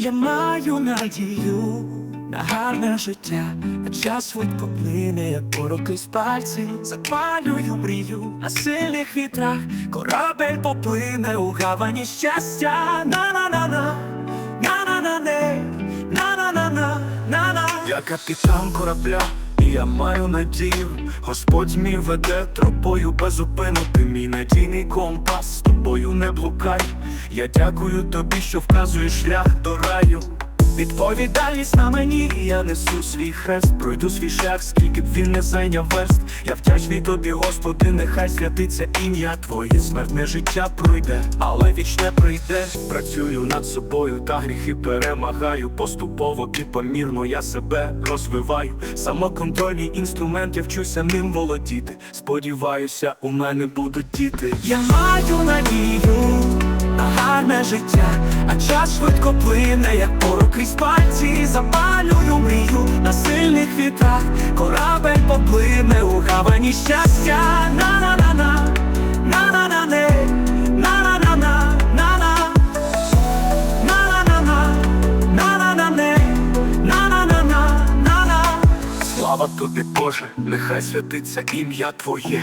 Я маю надію на гарне життя, а час швидко плине, як пороки з пальці. Запалюю мрію на сильних вітрах, корабель поплине у гавані щастя. На-на-на-на, на-на-на-не, на-на-на-на, на-на. Я капітан корабля, я маю надію. Господь мій веде тропою без зупину, ти мій надійний компас, з тобою не блукай. Я дякую тобі, що вказуєш шлях до раю. Відповідальність на мені, і я несу свій хрест, пройду свій шлях, скільки б він не зайняв верст. Я вдячний тобі, Господи, нехай святиться ім'я Твоє смертне життя пройде, але вічне прийде. Працюю над собою та гріхи перемагаю. Поступово і помірно я себе розвиваю. Самоконтрольний інструмент, я вчуся ним володіти. Сподіваюся, у мене будуть діти. Я маю надію життя, а час швидко плине, як порок крізь пальці, запалюю мрію на сильних вітрах, корабель поплине у гавані щастя. На-на-на-на, на-на-на-не, на-на-на-на, на-на. Слава тобі, Боже, нехай святиться ім'я Твоє.